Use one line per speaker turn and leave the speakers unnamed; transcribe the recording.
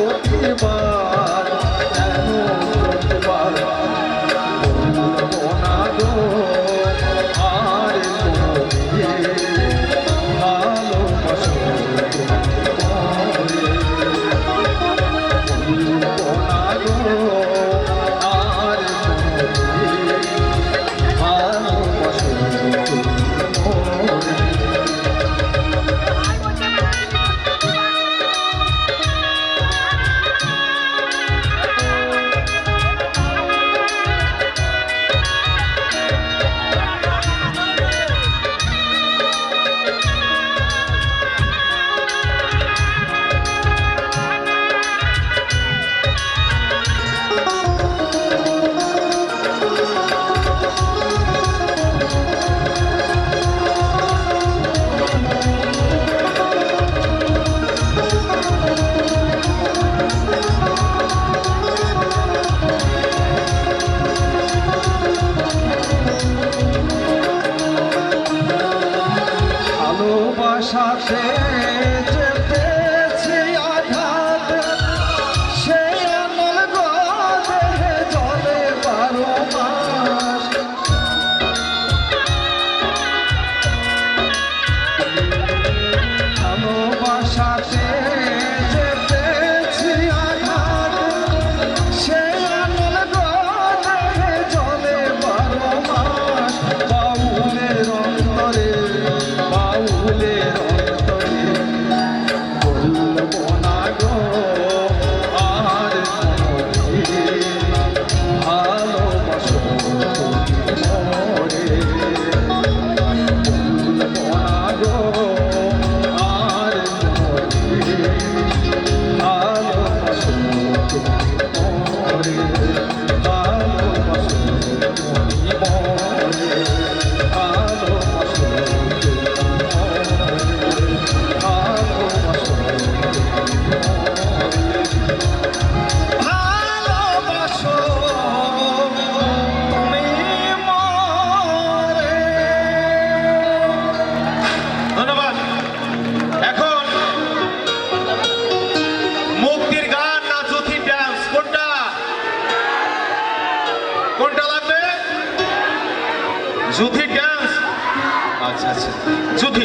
Sou ভালোবাসাতে
জ্যোতি dance আচ্ছা আচ্ছা। জ্যোতি